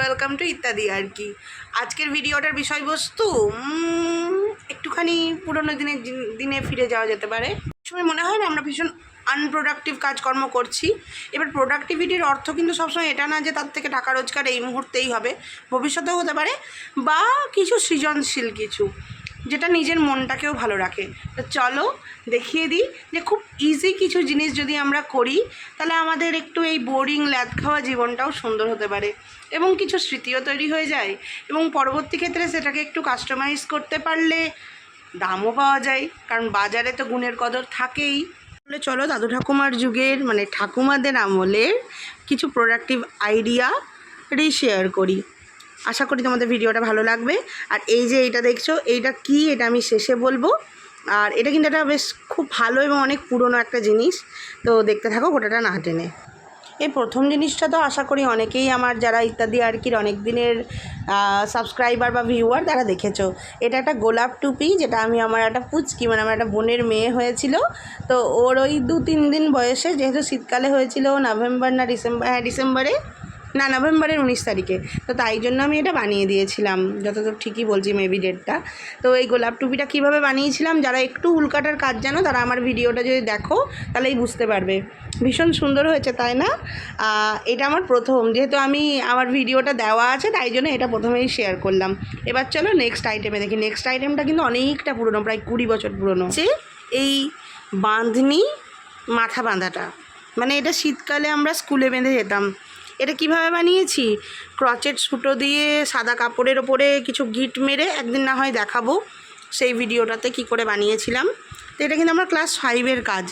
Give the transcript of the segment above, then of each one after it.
Welcome to ইত্যাদি আর কি। আজকের ভিডিওটার বিষয়বস্তু একটুখানি পুরোনো দিনের দিনে ফিরে যাওয়া যেতে পারে। সময় মনে হয় না আমরা ভীষণ আনপ্রোডাক্টিভ কাজকর্ম করছি। এবার প্রোডাক্টিভিটির অর্থ কিন্তু সবসময় এটা না যে তার থেকে টাকা রোজগার এই মুহূর্তেই হবে, ভবিষ্যতেও হতে পারে, বা কিছু সৃজনশীল কিছু। যেটা নিজের মনটাকেও ভালো রাখে। তো চলো দেখিয়ে দিই যে খুব ইজি কিছু জিনিস যদি আমরা করি, তাহলে আমাদের একটু এই বোরিং ল্যাদ খাওয়া জীবনটাও সুন্দর হতে পারে এবং কিছু স্মৃতিও তৈরি হয়ে যায় এবং পরবর্তী ক্ষেত্রে সেটাকে একটু কাস্টমাইজ করতে পারলে দামও পাওয়া যায়, কারণ বাজারে তো গুণের কদর থাকেই। তাহলে চলো দাদু ঠাকুমার যুগের মানে ঠাকুমাদের আমলের কিছু প্রোডাক্টিভ আইডিয়া রিশেয়ার করি। আশা করি তোমাদের ভিডিওটা ভালো লাগবে। আর এই যে এইটা দেখছ, এইটা কি এটা আমি শেষে বলব। আর এটা কিন্তু একটা বেশ খুব ভালো এবং অনেক পুরনো একটা জিনিস। তো দেখতে থাকো গোটাটা না টেনে। এই প্রথম জিনিসটা তো আশা করি অনেকেই আমার যারা ইত্যাদি আর কি অনেক দিনের সাবস্ক্রাইবার বা ভিউয়ার তারা দেখেছ। এটা একটা গোলাপ টুপি যেটা আমি আমার একটা পুচকি মানে আমার একটা বোনের মেয়ে হয়েছিল। তো ওর ওই দু তিন দিন বয়সে যেহেতু শীতকালে হয়েছিল নভেম্বর না ডিসেম্বর হ্যাঁ ডিসেম্বরে না, নভেম্বরের উনিশ তারিখে। তো তাই জন্য আমি এটা বানিয়ে দিয়েছিলাম। যতদূর ঠিকই বলছি মেবি ডেটটা তো এই গোলাপ টুপিটা কীভাবে বানিয়েছিলাম, যারা একটু উল্কাটার কাজ জানো, তারা আমার ভিডিওটা যদি দেখো, তাহলেই বুঝতে পারবে। ভীষণ সুন্দর হয়েছে, তাই না? এটা আমার প্রথম। যেহেতু আমি, আমার ভিডিওটা দেওয়া আছে, তাই জন্য এটা প্রথমেই শেয়ার করলাম। এবার চলো নেক্সট আইটেমে দেখি। নেক্সট আইটেমটা কিন্তু অনেকটা পুরনো, প্রায় কুড়ি বছর পুরনো। যে এই বাঁধনি মাথা বাঁধাটা। মানে এটা শীতকালে আমরা স্কুলে বেঁধে যেতাম। এটা কীভাবে বানিয়েছি? ক্রচেট সুতো দিয়ে সাদা কাপড়ের ওপরে কিছু গিট মেরে একদিন না হয় দেখাবো সেই ভিডিওটাতে কি করে বানিয়েছিলাম। তো এটা কিন্তু আমার ক্লাস ফাইভের কাজ।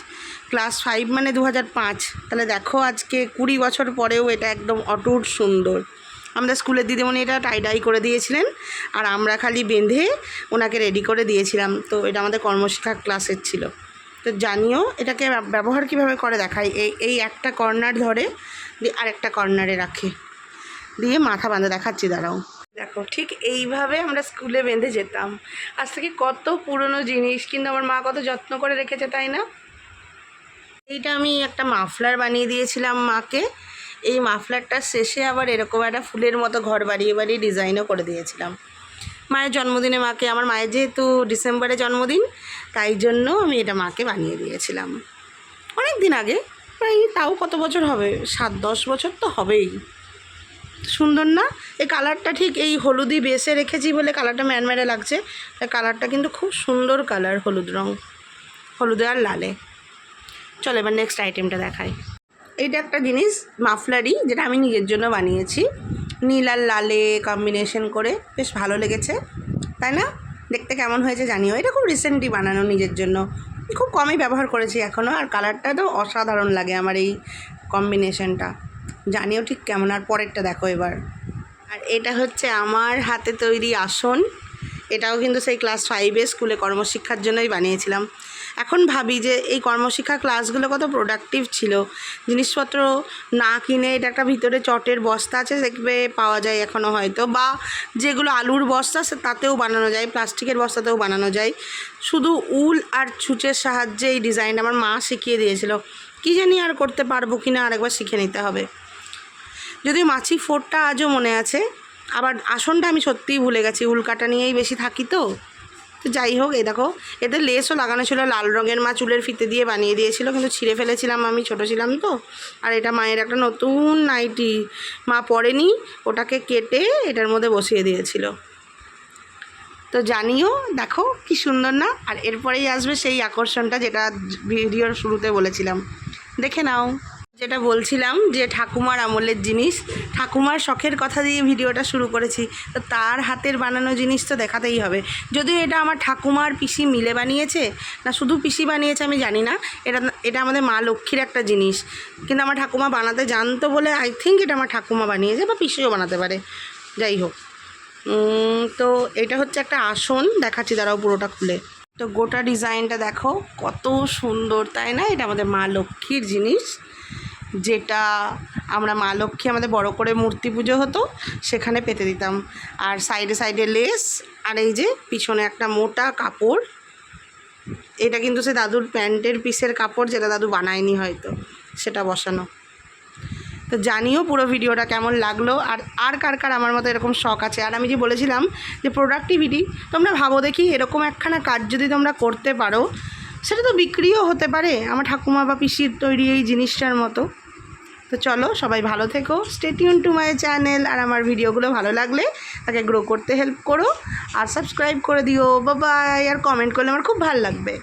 ক্লাস ফাইভ মানে দু হাজার পাঁচ। তাহলে দেখো আজকে কুড়ি বছর পরেও এটা একদম অটুট সুন্দর। আমাদের স্কুলের দিদিমণি এটা টাইডাই করে দিয়েছিলেন আর আমরা খালি বেঁধে ওনাকে রেডি করে দিয়েছিলাম। তো এটা আমাদের কর্মশিক্ষা ক্লাসের ছিল। তো জানিও এটাকে ব্যবহার কীভাবে করে দেখাই? এই এই একটা কর্নার ধরে দিয়ে আরেকটা কর্নারে রাখে। দিয়ে মাথা বাঁধা, দেখাচ্ছি, দাঁড়াও। দেখো, ঠিক এইভাবে আমরা স্কুলে বেঁধে যেতাম। আজ থেকে কত পুরনো জিনিস, কিন্তু আমার মা কত যত্ন করে রেখেছে, তাই না? এইটা আমি একটা মাফলার বানিয়ে দিয়েছিলাম মাকে। এই মাফলারটার শেষে আবার এরকম একটা ফুলের মতো ঘর বাড়িয়ে বাড়িয়ে ডিজাইনও করে দিয়েছিলাম। মায়ের জন্মদিনে মাকে, আমার মায়ের যেহেতু ডিসেম্বরে জন্মদিন, তাই জন্য আমি এটা মাকে বানিয়ে দিয়েছিলাম। অনেক দিন আগে, প্রায় তাও কত বছর হবে? সাত, দশ বছর তো হবেই। সুন্দর না? এই কালারটা ঠিক এই হলুদি বেসে রেখেছি বলে কালারটা ম্যানম্যানে লাগছে কালারটা কিন্তু খুব সুন্দর কালার, হলুদ রং। হলুদে আর লালে। চলো এবার নেক্সট আইটেমটা দেখাই। এইটা একটা জিনিস মাফলারি যেটা আমি নিজের জন্য বানিয়েছি। নীল আর লালে কম্বিনেশন করে বেশ ভালো লেগেছে। তাই না? দেখতে কেমন হয়েছে জানিও। এটা খুব রিসেন্টলি বানানো নিজের জন্য। খুব কমই ব্যবহার করেছি এখনও আর কালারটা তো অসাধারণ লাগে আমার এই কম্বিনেশনটা জানিও ঠিক কেমন, আর পরেরটা দেখো এবার। আর এটা হচ্ছে আমার হাতে তৈরি আসন। এটাও কিন্তু সেই ক্লাস ফাইভে স্কুলে কর্মশিক্ষার জন্যই বানিয়েছিলাম। এখন ভাবি যে এই কর্মশিক্ষা ক্লাসগুলো কত প্রোডাক্টিভ ছিল। জিনিসপত্র না কিনে এটা একটা ভিতরে চটের বস্তা আছে, দেখবে পাওয়া যায় এখনও হয়তো, বা যেগুলো আলুর বস্তা সে তাতেও বানানো যায়, প্লাস্টিকের বস্তাতেও বানানো যায়। শুধু উল আর ছুঁচের সাহায্যে এই ডিজাইন আমার মা শিখিয়ে দিয়েছিল। কী জানি আর করতে পারব কি না আরেকবার শিখে নিতে হবে। যদিও মাছি ফোরটা আজও মনে আছে আবার আসনটা আমি সত্যিই ভুলে গেছি, উল্কাটা নিয়েই বেশি থাকি তো। তো যাই হোক, এই দেখো এতে লেসও লাগানো ছিল, লাল রঙের মা চুলের ফিতে দিয়ে বানিয়ে দিয়েছিল, কিন্তু ছিঁড়ে ফেলেছিলাম আমি, ছোট ছিলাম তো। আর এটা মায়ের একটা নতুন নাইটি। মা পরেনি, ওটাকে কেটে এটার মধ্যে বসিয়ে দিয়েছিল। তো জানিও, দেখো কি সুন্দর না? আর এরপরেই আসবে সেই আকর্ষণটা যেটা ভিডিওর শুরুতে বলেছিলাম। দেখে নাও। যেটা বলছিলাম যে ঠাকুমার আমলের জিনিস, ঠাকুমার শখের কথা দিয়ে ভিডিওটা শুরু করেছি, তো তার হাতের বানানো জিনিস তো দেখাতেই হবে। যদিও এটা আমার ঠাকুমার পিসি মিলে বানিয়েছে, না শুধু পিসি বানিয়েছে আমি জানি না, এটা এটা আমাদের মা লক্ষ্মীর একটা জিনিস। কিন্তু আমার ঠাকুমা বানাতে জানতো বলে আই থিঙ্ক এটা আমার ঠাকুমা বানিয়েছে বা পিসিও বানাতে পারে। যাই হোক তো এটা হচ্ছে একটা আসন, দেখাচ্ছি দাঁড়াও পুরোটা খুলে। তো গোটা ডিজাইনটা দেখো, কত সুন্দর, তাই না? এটা আমাদের মা লক্ষ্মীর জিনিস। যেটা আমরা মা লক্ষ্মী আমাদের বড় করে মূর্তি পুজো হতো, সেখানে পেতে দিতাম। আর সাইডে সাইডে লেস, আর এই যে পিছনে একটা মোটা কাপড়। এটা কিন্তু সে দাদুর প্যান্টের পিসের কাপড় যেটা দাদু বানায়নি হয়তো, সেটা বসানো। তো জানিও পুরো ভিডিওটা কেমন লাগল, আর আর কার কার আমার মতো এরকম শখ আছে? আর আমি যে বলেছিলাম যে প্রোডাক্টিভিটি তোমরা ভাবো দেখি এরকম একখানা কাজ যদি তোমরা করতে পারো, সেটা তো বিক্রিও হতে পারে। আমার ঠাকুমা বা পিসির তৈরি এই জিনিসটার মতো। তো চলো, সবাই ভালো থেকো। Stay tuned to my channel আর আমার ভিডিওগুলো ভালো লাগলে তাকে গ্রো করতে হেল্প করো। আর সাবস্ক্রাইব করে দিও। বাবাই আর কমেন্ট করলে আমার খুব ভালো লাগবে।